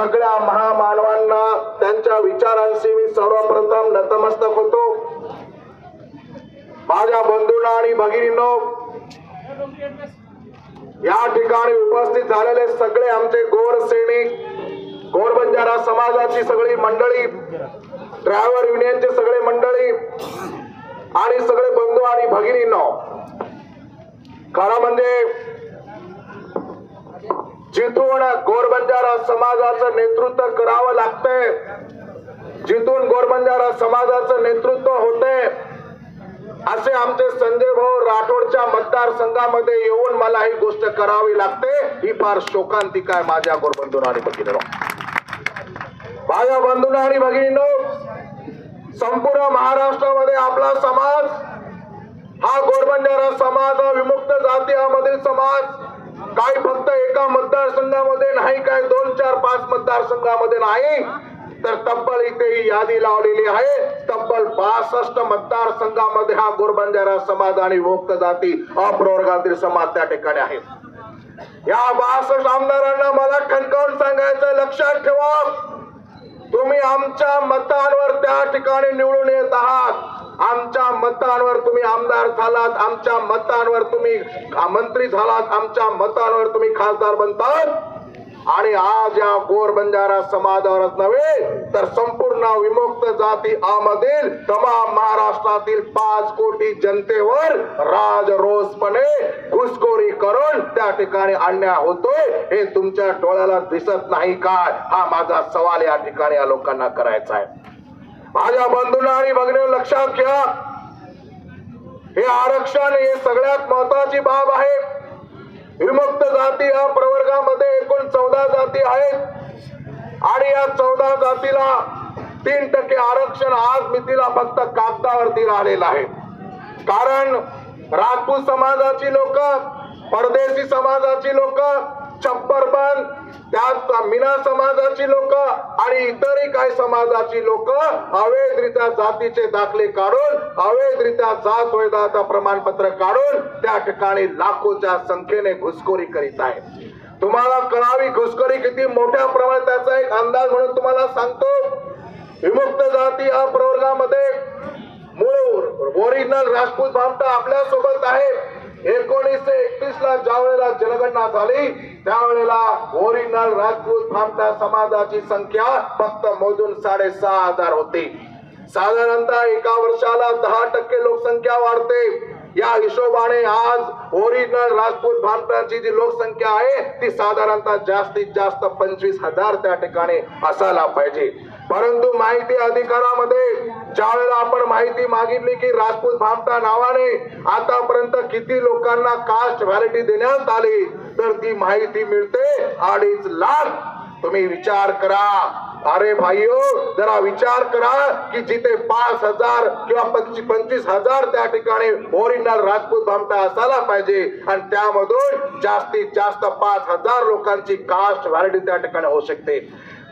सगळ्या महामानवांना त्यांच्या विचारांशी मी सर्वप्रथम नतमस्तक होतो. माझ्या बंधूंना आणि भगिनींनो या ठिकाणी उपस्थित झालेले सगळे आमचे गोर सैनिक गोर बंजारा समाजाची सगळी मंडळी ड्रायव्हर युनियनचे सगळे मंडळी आणि सगळे बंधू आणि भगिनींनो खरं म्हणजे जिथून गोरबंजारा समाजाचं नेतृत्व करावं लागतंय जिथून गोरबंजारा समाजाचं नेतृत्व होते असे आमचे संजय भाऊ राठोडच्या मतदारसंघामध्ये येऊन मला ही गोष्ट करावी लागते ही फार शोकांतिक आहे माझ्या गोरबंधून आणि भगिनीनो. माझ्या बंधून आणि भगिनीनो संपूर्ण महाराष्ट्रामध्ये आपला समाज हा गोरबंजारा समाज हा विमुक्त जातीमधील समाज काय फक्त एका मतदारसंघामध्ये नाही काय दोन चार पाच मतदारसंघामध्ये नाही तर तब्बल इथे ही यादी लावलेली आहे. तब्बल बासष्ट मतदारसंघामध्ये हा गोरबंजारा समाज आणि विमुक्त जाती अप्रवर्गातील समाज त्या ठिकाणी आहे या बासष्ट आमदारांना मला ठणकावून सांगायचं लक्षात ठेवा. तुम्ही आमच्या मतांवर त्या ठिकाणी निवडून येत आहात. आमच्या मतांवर तुम्ही आमदार झालात आमच्या मतांवर तुम्ही मंत्री झालात आमच्या मतांवर तुम्ही खासदार बनतात. आणि आज या गोर बंजारा समाजावरच नव्हे तर संपूर्ण विमुक्त जाती आमधील तमाम महाराष्ट्रातील पाच कोटी जनतेवर राजरोसपणे घुसखोरी करून त्या ठिकाणी अन्याय होतोय हे तुमच्या डोळ्याला दिसत नाही काय हा माझा सवाल या ठिकाणी या लोकांना करायचा आहे. माझ्या बंधूंना आणि भगिनी लक्षात घ्या हे आरक्षण हे सगळ्यात महत्वाची बाब आहे. विमुक्त जाती या प्रवर्गामध्ये एकूण चौदा जाती आहेत. आणि या चौदा जातीला तीन टक्के आरक्षण आज मितीला फक्त कागदावरती राहिलेलं आहे. कारण राजपूत समाजाची लोक परदेशी समाजाची लोक छप्पर बंद त्यात मीना समाजाची लोक आणि इतरही काही समाजाची लोक अवैधरित्या जातीचे दाखले काढून अवैधरित्या जात वैधाचं प्रमाणपत्र काढून त्या ठिकाणी लाखोच्या संख्येने घुसखोरी करीत आहे तुम्हाला कळावी घुसखोरी किती मोठ्या प्रमाणात त्याचा एक अंदाज म्हणून तुम्हाला सांगतो. विमुक्त जाती या प्रवर्गामध्ये मूळ ओरिजिनल राजपूत भामटा आपल्यासोबत आहे एकोणीसशे एकतीस ला ज्या वेळेला जनगणना झाली त्यावेळेला ओरिजिनल राजपूत भामटा समाजाची संख्या फक्त मोजून साडेसहा हजार होती. साधारणतः एका वर्षाला दहा टक्के लोकसंख्या वाढते. या हिशोबाने आज ओरिजिनल राजपूत भारताची जी लोकसंख्या आहे ती साधारणतः जास्तीत जास्त पंचवीस हजार त्या ठिकाणी असायला पाहिजे. परंतु माहिती अधिकारामध्ये ज्या वेळेला आपण माहिती मागितली की राजपूत भामटा नावाने आतापर्यंत किती लोकांना कास्ट व्हॅलिटी देण्यात आली तर ती माहिती मिळते अडीच लाख तुम्ही विचार करा. अरे भाईयो जरा विचार करा की जिथे पाच हजार किंवा पंचवीस पंचवीस हजार त्या ठिकाणी ओरिजिनल राजपूत भामटा असायला पाहिजे आणि त्यामधून जास्तीत जास्त पाच हजार लोकांची कास्ट व्हॅलिडी त्या ठिकाणी होऊ शकते.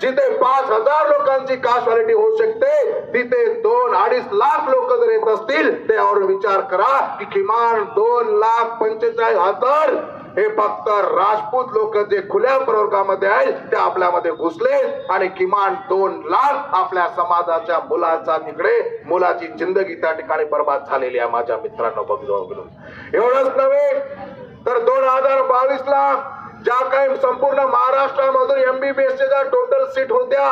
जिथे पाच हजार लोकांची कास्ट व्हॅलिटी होऊ शकते तिथे दोन अडीच लाख लोक जर येत असतील त्यावर विचार करा की किमान दोन लाख पंचेचाळीस हजार हे फक्त राजपूत लोक जे खुल्या प्रवर्गामध्ये आहेत ते आपल्यामध्ये घुसले आणि किमान दोन लाख आपल्या समाजाच्या मुलाचा तिकडे मुलाची जिंदगी त्या ठिकाणी बर्बाद झालेली आहे माझ्या मित्रांनो बघलो एवढंच नव्हे तर दोन हजार बावीस ला ज्या काही संपूर्ण महाराष्ट्रामधून एमबीबीएस ज्या टोटल सीट होत्या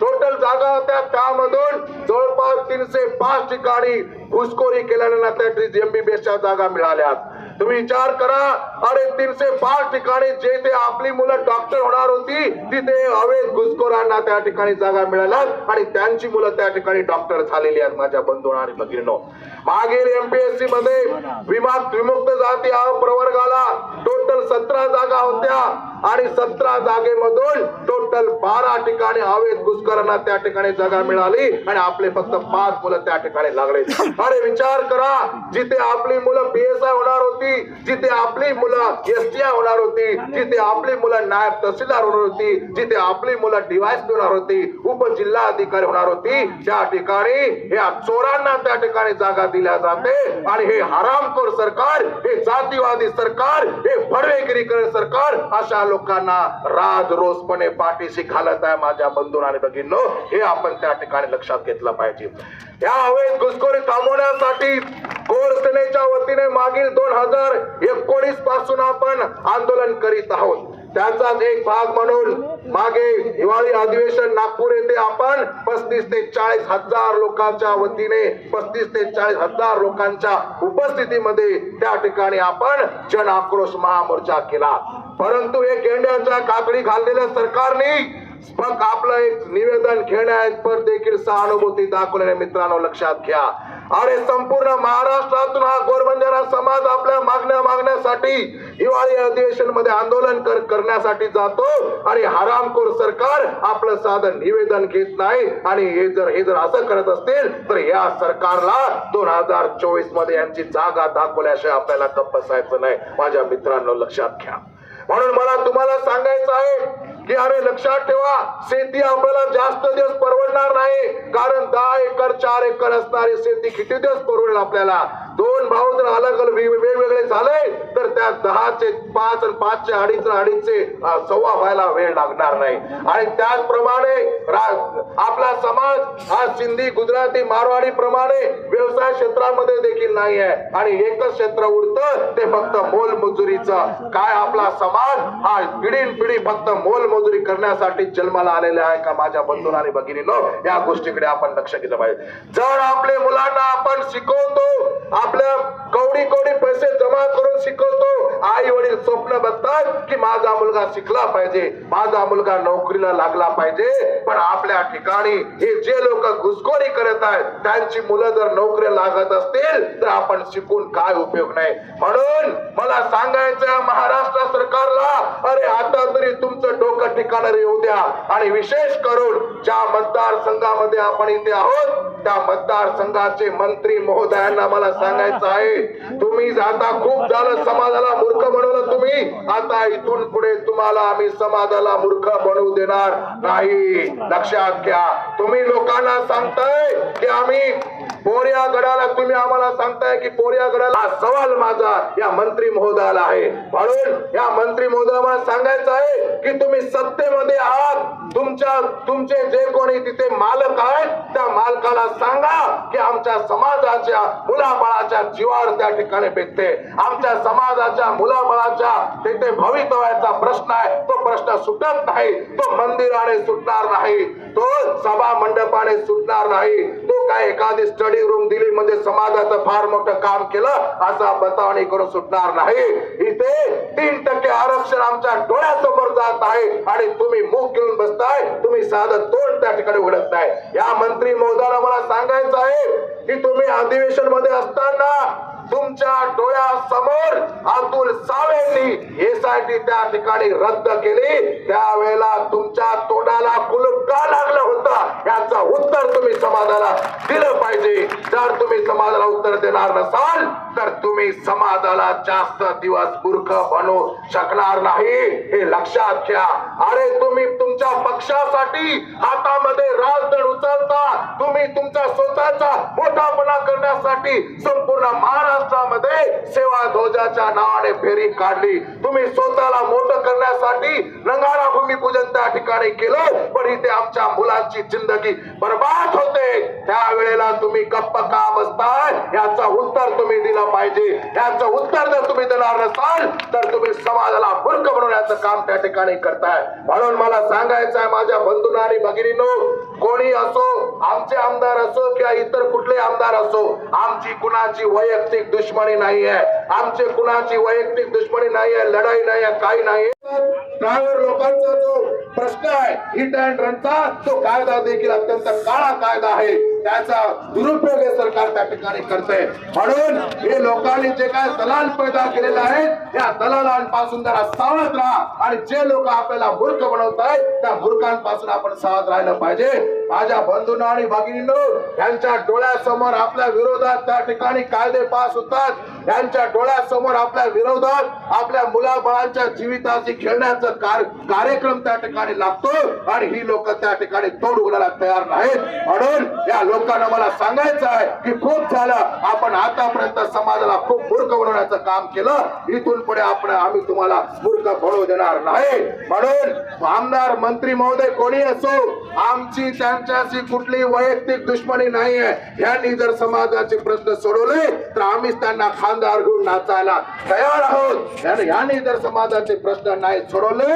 टोटल जागा होत्या त्यामधून जवळपास तीनशे पाच ठिकाणी घुसखोरी केल्यानंतर एमबीबीएसच्या जागा मिळाल्या तुम्ही विचार करा. अरे तीनशे पाच ठिकाणी जे ते आपली मुलं डॉक्टर होणार होती तिथे अवैध घुसखोरांना त्या ठिकाणी जागा मिळाल्या आणि त्यांची मुलं त्या ठिकाणी डॉक्टर झालेली आहेत माझ्या बंधू आणि भगिनो मागील एमपीएससी मध्ये विभाग विमुक्त जाती प्रवर्गाला टोटल सतरा जागा होत्या आणि सतरा जागेमधून टोटल बारा ठिकाणी अवैध घुसखोरांना त्या ठिकाणी जागा मिळाली आणि आपले फक्त पाच मुलं त्या ठिकाणी लागले. अरे विचार करा जिथे आपली मुलं पीएसआय होणार होती होती जिथे आपली मुलं एस एसटीआय होणार होती जिथे आपली मुलं नायब तहसीलदार होणार होती जिथे आपली मुलं डीवायस होणार होती उपजिल्हा अधिकारी होणार होती त्या ठिकाणी या चोरांना त्या ठिकाणी जागा दिल्या जाते. आणि हे हरामखोर सरकार हे जातीवादी सरकार हे फडवेगिरी सरकार अशा लोकांना राज रोजपणे पाठीशी घालत आहे माझ्या बंधू आणि भगिनींनो. हे आपण त्या ठिकाणी लक्षात घेतलं पाहिजे. या अवैध घुसखोरी थांबवण्यासाठी गोरसेनेच्या वतीने मागील दोन हजार एकोणीसपासून आपण आंदोलन करीत आहोत. त्याचाच एक भाग म्हणून मागे हिवाळी अधिवेशन नागपूर येथे आपण पस्तीस ते चाळीस हजार लोकांच्या वतीने पस्तीस ते चाळीस हजार लोकांच्या उपस्थितीमध्ये त्या ठिकाणी आपण जन आक्रोश महामोर्चा केला. परंतु हे गेंड्याच्या काकडी घाललेल्या सरकारने मग आपलं एक निवेदन घेण्यावर देखील सहानुभूती दाखवल्याने मित्रांनो लक्षात घ्या. अरे संपूर्ण महाराष्ट्रातून हा गोरबंजारा समाज आपल्या मागण्या मागण्यासाठी हिवाळी अधिवेशनमध्ये आंदोलन कर करण्यासाठी जातो. आणि हरामखोर सरकार आपलं साधन निवेदन घेत नाही. आणि हे जर हे जर असं करत असतील तर या सरकारला दोन हजार चोवीसमध्ये यांची जागा दाखवल्याशिवाय आपल्याला गप्प बसायचं नाही. माझ्या मित्रांनो लक्षात घ्या. म्हणून मला तुम्हाला सांगायचं आहे की अरे लक्षात ठेवा शेती आपल्याला जास्त दिवस परवडणार नाही. कारण दहा एकर चार एकर असणारी शेती किती दिवस परवडेल आपल्याला? दोन भाऊ जर अलग अलग वेगवेगळे झाले तर त्या दहाचे पाच आणि पाचचे अडीच आणि सव्वा व्हायला वेळ लागणार नाही. आणि त्याचप्रमाणे आपला समाज हा सिंधी गुजराती मारवाडी प्रमाणे व्यवसाय क्षेत्रामध्ये देखील नाही आहे. आणि एकच क्षेत्र उरतं ते फक्त मोलमजुरीचं. काय आपला समाज हा पिढीन पिढी फक्त मोलमजुरी करण्यासाठी जन्माला आलेला आहे का माझ्या बंधू आणि भगिनीनो? या गोष्टीकडे आपण लक्ष केलं पाहिजे. जर आपले मुलांना आपण शिकवतो आपल्या कवडी कवडी पैसे जमा करून शिकवतो आई वडील स्वप्न बघतात की माझा मुलगा शिकला पाहिजे माझा मुलगा नोकरीला लागला पाहिजे. पण आपल्या ठिकाणी हे जे लोक घुसखोरी करत आहेत त्यांची मुलं जर नोकरी लागत असतील तर आपण शिकून काय उपयोग नाही. म्हणून मला सांगायचं महाराष्ट्र सरकारला अरे आता तरी तुमचं डोकं ठिकाणावर येऊ द्या. आणि विशेष करून ज्या मतदारसंघामध्ये आपण इथे आहोत त्या मतदारसंघाचे मंत्री महोदयांना मला सांगायचं आहे तुम्ही आता खूप झालं समाजाला मूर्ख बनवलं तुम्ही? आता इथून पुढे तुम्हाला आम्ही समाजाला मूर्ख बनवू देणार नाही. लक्षात घ्या. तुम्ही लोकांना सांगताय की आम्ही पोरिया गडाला तुम्ही आम्हाला सांगताय की पोरिया गडाला हा सवाल माझा या मंत्री महोदयाला आहे. म्हणून या मंत्री महोदयाला सांगायचं आहे की तुम्ही सत्तेमध्ये आहात. तुमच्या तुमचे जे कोणी तिथे मालक आहेत त्या मालकाला सांगा की आमच्या समाजाच्या मुलाबाळाच्या जीवावर त्या ठिकाणी भेटते. आमच्या समाजाच्या मुलाबाळाच्या तिथे भवितव्याचा प्रश्न आहे. तो प्रश्न सुटत नाही. तो मंदिराने सुटणार नाही. तो सभा मंडपाने सुटणार नाही. तो काय एखादी स्टडी रूम दिली म्हणजे समाजाचं फार मोठं काम केलं असा बतावणी करून सुटणार नाही. इथे तीन टक्के आरक्षण आमच्या डोळ्यासमोर जात जात आहे आणि तुम्ही मुख घेऊन बसताय. तुम्ही साधं तोंड त्या ठिकाणी उघडत नाही. या मंत्री महोदयाला मला सांगायचं आहे की तुम्ही अधिवेशनमध्ये असताना तुमच्या डोळ्यासमोर अतुल सावेंनी एसआयटी त्या ठिकाणी रद्द केली. त्यावेळेला तुमच्या तोंडाला कुलूप का लागलं होतं? या समाजाला दिलं पाहिजे. जर तुम्ही समाजाला उत्तर देणार नसाल तर तुम्ही समाजाला जास्त दिवस मूर्ख बनू शकणार नाही. हे लक्षात घ्या. अरे तुम्ही तुमच्या पक्षासाठी हातामध्ये राजदण उचलता. तुम्ही तुमचा स्वतःचा मोठापणा करण्यासाठी संपूर्ण महाराष्ट्रामध्ये सेवा ध्वजाच्या नावाने फेरी काढली. तुम्ही स्वतःला मोठं करण्यासाठी रंगारा भूमिपूजन त्या ठिकाणी केलं पण इथे आमच्या मुलांची जिंदगी बर्बाद होते. त्यावेळेला तुम्ही गप्प का बसताय? याचं उत्तर तुम्ही दिलं पाहिजे. याचं उत्तर जर तुम्ही देणार नसाल तर तुम्ही समाजाला मूर्ख बनवण्याचं काम त्या ठिकाणी करताय. म्हणून मला सांगायचं आहे माझ्या बंधूंना आणि भगिनीनो कोणी असो आमचे आमदार असो किंवा इतर कुठले आमदार असो आमची कुणाची वैयक्तिक दुश्मनी नाही आहे आमचे कुणाची वैयक्तिक दुश्मनी नाही आहे लढाई नाही आहे काही नाही त्यावर लोकांचा जो प्रश्न आहे हिट अँड रनचा तो कायदा देखील अत्यंत काळा कायदा आहे. त्याचा दुरुपयोग हे सरकार त्या ठिकाणी करते म्हणून हे लोकांनी जे काय दलाल पैदा केलेले आहेत या दलालांपासून जरा सावध राहा आणि जे लोक आपल्याला मूर्ख बनवत आहेत त्या मूर्खांपासून आपण सावध राहिलं पाहिजे. माझ्या बंधूंना आणि भगिनींनो यांच्या डोळ्यासमोर आपल्या विरोधात त्या ठिकाणी कायदे पास होतात. यांच्या डोळ्यासमोर आपल्या विरोधात आपल्या मुलाबाळांच्या जीविताशी खेळण्याचा कार- कार्यक्रम त्या ठिकाणी लागतो आणि ही लोक त्या ठिकाणी तोड उघडायला तयार नाहीत. म्हणून या लोकांना मला सांगायचं आहे की खूप झालं. आपण आतापर्यंत समाजाला खूप मूर्ख बनवण्याचं काम केलं. इथून पुढे आपण आम्ही तुम्हाला मूर्ख बनवू देणार नाही. म्हणून आमदार मंत्री महोदय कोणी असो आमची त्यांच्याशी कुठली वैयक्तिक दुश्मनी नाही आहे यांनी जर समाजाचे प्रश्न सोडवले तर आम्हीच त्यांना खांदार घेऊन नाचायला तयार आहोत. यांनी जर समाजाचे प्रश्न नाही सोडवले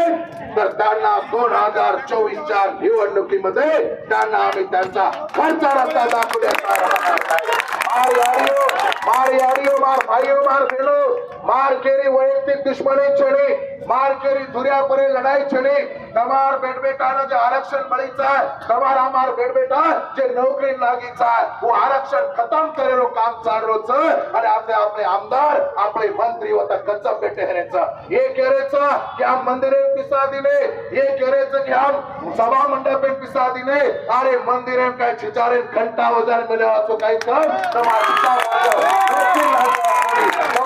तर त्यांना दोन हजार चोवीसच्या निवडणुकीमध्ये त्यांना आम्ही त्यांचा खर्चा रस्ता दाखवण्याचा हो, हो, मार यारियो हो, मार यारियो मार मार मार केरी वैयक्तिक दुश्मने छेडे मार केरी दुर्या परे लढाई छेडे. कमार बेडबेटा जे आरक्षण मिळीचा कमार आमार बेडबेटा जे नोकरी लागीचा व आरक्षण खतम करेलो काम चालूच आणि आपले आपले आमदार आपले मंत्री होता कच्चा बेटे हरेचा हे केरेचा की आम मंदिरे पिसा दिले हे केरेच की आम सभा मंडपे पिसा दिले. अरे मंदिर काय छिचारे घंटा वजार मिळवा काही कर तमार विचार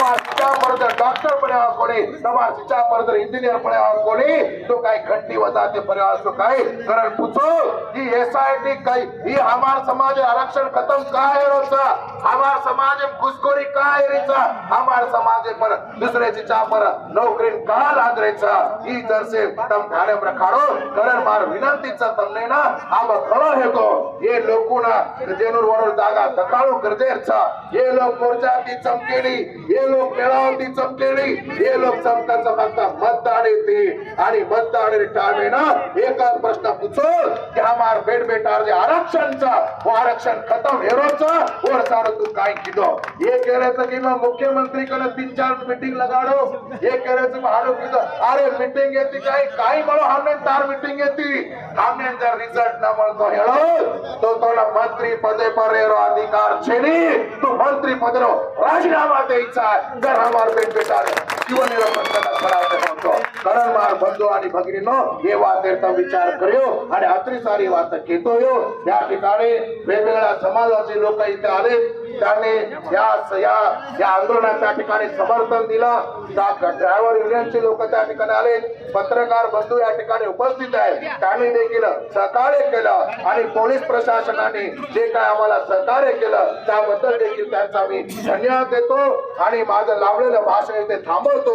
वाजो त्यापर्यंत डॉक्टर पण यावा कोणी? समाज त्यापर्यंत इंजिनियर पण यावा कोणी? तो काही खंडी वजा ते पण करण काय? कारण पुछो ही एसआयटी काही ही हमार समाज आरक्षण खतम काय रोचा हमार समाज घुसखोरी काय रेचा? हमार समाज पर दुसऱ्याची पर नौकरी का लागरेचा ही जर से तम ठाणे प्रखाडो कारण मार विनंतीचा तमने ना आम खळो हेतो हे लोकुना जेनूर वरून जागा दकाळू गरजेचा हे लोक मोर्चा ती चमकेली. हे लोक मेळा अमरावती चपलेली हे लोक संतांचं मागतात मतदान येते. आणि मतदान टाळवे ना एकच प्रश्न पुचोल की हमार बेट बेटार जे आरक्षणचा व आरक्षण खतम हेरोचा और सारो तू काय किलो? हे कह की मग मुख्यमंत्री कने तीन चार मीटिंग लगाड़ो. हे कह मग आरोप अरे मीटिंग येते काय? काय बळो हमने तार मीटिंग येती. हमने जर रिजल्ट ना મળતો હેળો तो તોલા मंत्री पदे પર એરો अधिकार છે ની मंत्री पद પદનો રાજીનામા દે જर हमार बेट बेटार जीवन निर्वाह करण्यास करायचं नव्हतं कारण मार बंधू आणि भगिनीनो हे वाचेचा विचार करूयो आणि अत्री सारी वात घेतो यो या ठिकाणी वेगवेगळ्या समाजाचे लोक इथे आले. त्यांनी या या या आंदोलनाच्या ठिकाणी समर्थन दिलं. ड्रायव्हर युनियनचे लोक त्या ठिकाणी आले. पत्रकार बंधू या ठिकाणी उपस्थित आहेत. त्यांनी देखील सहकार्य केलं आणि पोलीस प्रशासनाने जे काय आम्हाला सहकार्य केलं त्याबद्दल देखील त्यांचा मी धन्यवाद देतो आणि माझं लावलेलं भाषण इथे थांबवतो.